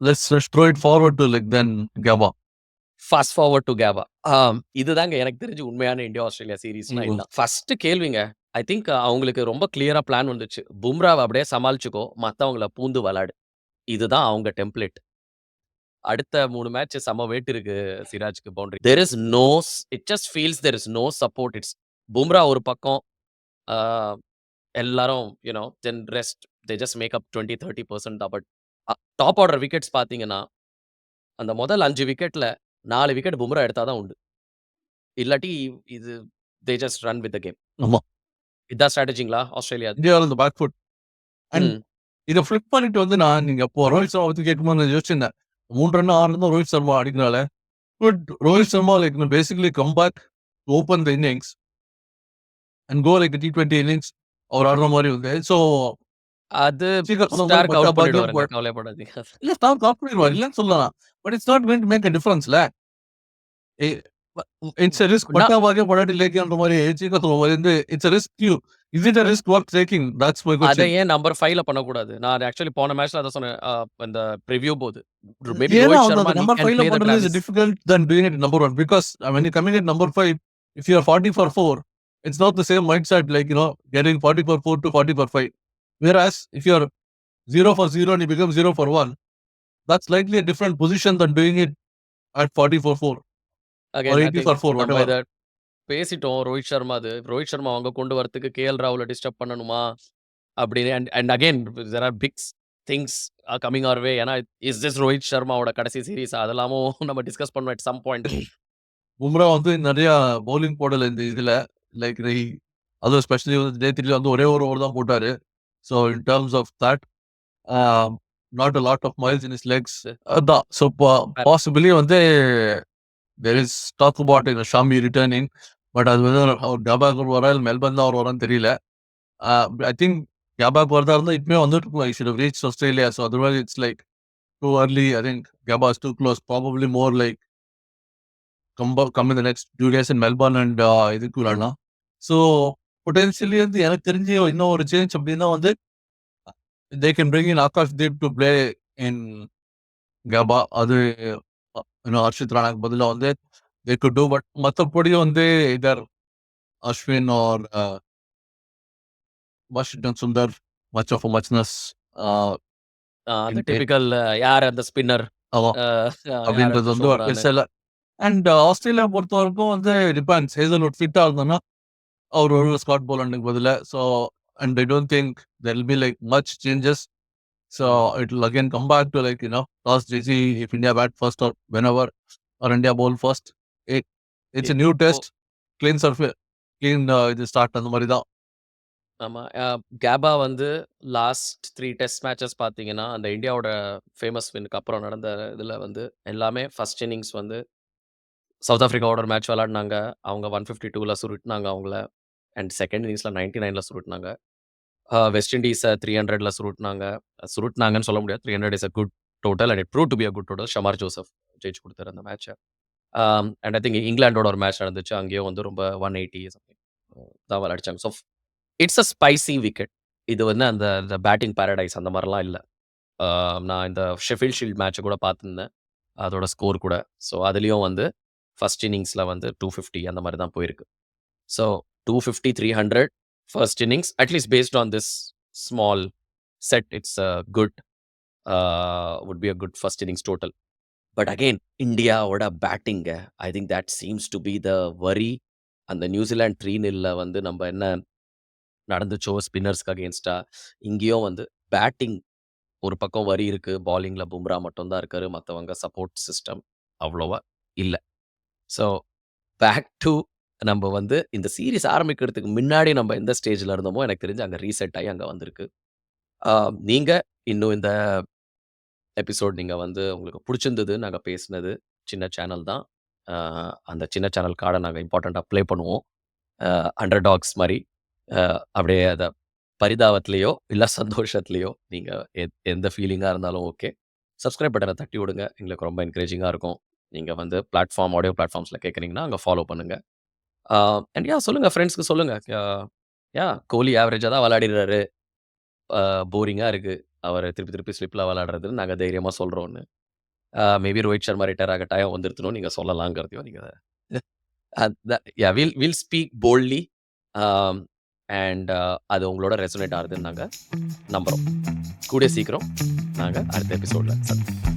let's let's throw it forward to like then Gabba. Fast forward to Gabba. இதுதாங்க எனக்கு தெரிஞ்சு உண்மையான India, Australia சீரிஸ்னா. இதுதான். ஃபர்ஸ்ட் கேள்விங்க. ஐ திங்க் அவங்களுக்கு ரொம்ப கிளியரா பிளான் வந்துச்சு. பும்ராவ அப்படியே சமாளிச்சுக்கோ. மத்தவங்கள பூந்து விளையாடு. இதுதான் அவங்க டெம்ப்ளேட். அடுத்த 3 மேட்ச் செம்ம வெயிட் இருக்கு சிராஜ்க்கு boundary. There is no it just feels there is no support. It's Bumrah ஒரு பக்கம். எல்லாரும் you know then rest they just make up 20, 30% தான். But a top order wickets பார்த்தீங்கன்னா, அந்த முதல் 5 விக்கெட்ல 4 விக்கெட் பும்ரா எடுத்தா தான் உண்டு. இல்லாட்டி இது they just run with the game. ஆமா. இதான் ஸ்ட்ராட்டஜிங்களா ஆஸ்திரேலியா? இந்தியால இந்த பேக் ஃபுட். அண்ட் ம். இத ஃபிளிப் பண்ணிட்டு வந்து நான் நீங்க இப்போ ரோஹித் சர்மா பத்தி கேட்கும்போது நான் யோசிச்சிருந்தேன். 3 ரன் 6 ரன் தான் Rohit Sharma அடிக்கிறால. But Rohit Sharma like basically come back open the innings and go like T20 innings அவர் ஆடுற மாரி வந்து. ஸோ அது கவலைப்படாதீங்க. இல்ல பண்ணிடுவார். இல்லன்னு சொல்லலாம். But it's not going to make a டிஃபரன்ஸ்ல. A it's a risk நான் பட்டா பாக்கியம் படாட்டி லேக்கின்ற மாரி சீக்கிரம் சொல்ற மாரி வந்து it's a risk you is it a risk worth taking that's my அத கொஸ்டின். ஏன் நம்பர் 5ல பண்ணக்கூடாது? நான் ஆக்சுவலி போன மேட்ச்ல அதான் சொன்னேன். அ இந்த பிரிவ்யூ போது. மேபி ஏன்னா ரோஹித் அந்த சர்மா அந்த he நம்பர் can 5ல play the பண்றது is Travis. Difficult then doing it number 1 because when you coming at number 5 if you are 40 for 4 it's not the same mindset like you know getting 40 for 4 to 40 for 5 whereas if you are 0 for 0 and you become 0 for 1 that's likely a different position than doing it at 40 for 4 or again I 80 think for 4 நம்ம whatever. இத பேசிட்டோம் ரோஹித் சர்மா அது. ரோஹித் சர்மா அங்க கொண்டு வரதுக்கு KL ராகுல disturb பண்ணணுமா? அப்படின்னு and and again there are big things are coming our way. ஏன்னா இஸ் திஸ் ரோஹித் சர்மாவோட கடைசி சீரிஸ் அதெல்லாமும் நம்ம டிஸ்கஸ் பண்ணுவோம் அட் சம் பாயிண்ட். பும்ரா வந்து நிறைய பவுலிங் போடல இந்த இதுல லைக் அதுவும் ஸ்பெஷலி வந்து டே த்ரீல வந்து ஒரே ஒரு ஓவர் தான் போட்டாரு so in terms of that not a lot of miles in is legs அதான் ஸோ பாசிபிளி வந்து தெர் இஸ் டாக் அபவுட் இந்த ஷாமி ரிட்டர்னிங் பட் அது வந்து அவர் டபாக் வரா இல்லை மெல்பர்ன் தான் அவர் வரான்னு தெரியல. ஐ திங்க் கேபாக் வரதா இருந்தால் இப்பமே வந்துட்டு I should reach Australia so otherwise it's like too early I think Gabba is too close probably more like come ba- come in the next few days in Melbourne and uh, இதுக்கு விளையாடலாம் so potentially வந்து எனக்கு தெரிஞ்சு இன்னும் ஒரு change அப்படின்னா வந்து they can bring in Akash Deep to play in Gabba அது இன்னும் ஹர்ஷித் ராணாக்கு பதிலாக வந்து தே குட் டூ பட் மற்றபடி வந்து either Ashwin or Washington Sundar much of muchness அந்த. டிபிக்கல் யார் அந்த ஸ்பின்னர் அப்படின்றது வந்து அண்ட் ஆஸ்திரேலியா பொறுத்த வரைக்கும் வந்து டிபெண்ட்ஸ் ஹேசல்வுட் ஃபிட்டாக இருந்தோன்னா அவர் ஒரு ஸ்காட் போலண்டுக்கு பதில் so and I don't think there be like much changes so it will again come back to like you know toss Jaish if India bat first or when ever or India bowl first it's new test clean surface clean இது start அந்த மாதிரி தான் ஆமா. அ கேபா வந்து last 3 test matches பார்த்தீங்கன்னா, அந்த இந்தியாவோட famous வின்னுக்கு அப்புறம் நடந்த இதுல வந்து எல்லாமே ஃபர்ஸ்ட் இன்னிங்ஸ் வந்து சவுத் ஆஃப்ரிக்காவோட ஒரு மேட்ச் விளையாடுனாங்க. அவங்க 152ல சுருட்டுனாங்க அவங்கள. அண்ட் செகண்ட் இன்னிங்ஸில் நைன்டி நைனில் சுருட்டினாங்க வெஸ்ட் இண்டீஸை த்ரீ ஹண்ட்ரடில் சுருட்டினாங்க சுருட்டினாங்கன்னு சொல்ல முடியாது. 300 is a good total and it prove to be a good total. Shamar Joseph ஜெயிச்சு கொடுத்தாரு அந்த மேட்ச. அண்ட் ஐ திங்க் இங்கிலாண்டோட ஒரு மேட்ச் நடந்துச்சு. அங்கேயும் வந்து ரொம்ப 180 சம்திங் தான் விளையாடிச்சாங்க. So it's a spicy wicket. இது வந்து அந்த இந்த பேட்டிங் பேரடைஸ் அந்த மாதிரிலாம் இல்லை நான் இந்த ஷெஃபீல்ட் ஷீல்ட் மேட்ச்சை கூட பார்த்துருந்தேன். அதோட ஸ்கோர் கூட. ஸோ அதுலேயும் வந்து ஃபர்ஸ்ட் இன்னிங்ஸில் வந்து 250 அந்த மாதிரி தான் போயிருக்கு. So 250, 300 first innings at least based on this small set it's a good a would be a good first innings total. But again இந்தியாவோட பேட்டிங்க I think that seems to be the worry. அந்த New Zealand 3-0ல வந்து நம்ம என்ன நடந்துச்சோ ஸ்பின்னர்ஸ்க்கு அகேன்ஸ்டா இங்கேயும் வந்து batting ஒரு பக்கம் வரி இருக்கு. பாலிங்ல பும்ரா மட்டும் தான் இருக்காரு. மத்தவங்க சப்போர்ட் சிஸ்டம் அவ்வளவா இல்ல. ஸோ பேக் டு நம்ம வந்து இந்த சீரிஸ் ஆரம்பிக்கிறதுக்கு முன்னாடி நம்ம எந்த ஸ்டேஜ்ல இருந்தோமோ, எனக்கு தெரிஞ்சு அங்க ரீசெட் ஆயி அங்க வந்திருக்கு. நீங்கள் நீங்க இன்னும் இந்த எபிசோட் நீங்க வந்து உங்களுக்கு புடிச்சிருந்தது நாங்க பேசினது. சின்ன சேனல் தான். அந்த சின்ன சேனல் கார்ட நாங்க இம்பார்ட்டன்ட்டா ப்ளே பண்ணுவோம். அ அண்டர் டாக்ஸ் மாரி. அ அப்படியே அத பரிதாபத்திலயோ, இல்ல சந்தோஷத்திலயோ நீங்க எத் எந்த ஃபீலிங்கா இருந்தாலும் ஓகே. சப்ஸ்கிரைப் பட்டன தட்டி விடுங்க. எங்களுக்கு ரொம்ப என்கரேஜிங்கா இருக்கும். நீங்க வந்து பிளாட்ஃபார்ம் ஆடியோ பிளாட்ஃபார்ம்ஸ்ல கேட்கறீங்கன்னா, அங்க ஃபாலோ பண்ணுங்க. அ அண்ட் யா சொல்லுங்க ஃப்ரெண்ட்ஸ்க்கு சொல்லுங்க. யா யா கோலி ஆவரேஜா தான் விளையாடிறாரு. அ போரிங்கா இருக்கு. அவர் திருப்பி திருப்பி ஸ்லிப்ல விளையாடுறதுன்னு நாங்க தைரியமா சொல்றோம்னு. மேபி ரோஹித் சர்மா ரிட்டயர் ஆக டைம் வந்துருச்சுன்னு நீங்க சொல்லலாங்கிறதையும் நீங்க அத yeah will will speak boldly um and அது உங்களோட ரெசொனேட் ஆகுதுன்னு நாங்க நம்புறோம். கூடிய சீக்கிரம் நாங்க அடுத்த எபிசோட்ல சந்திப்போம்.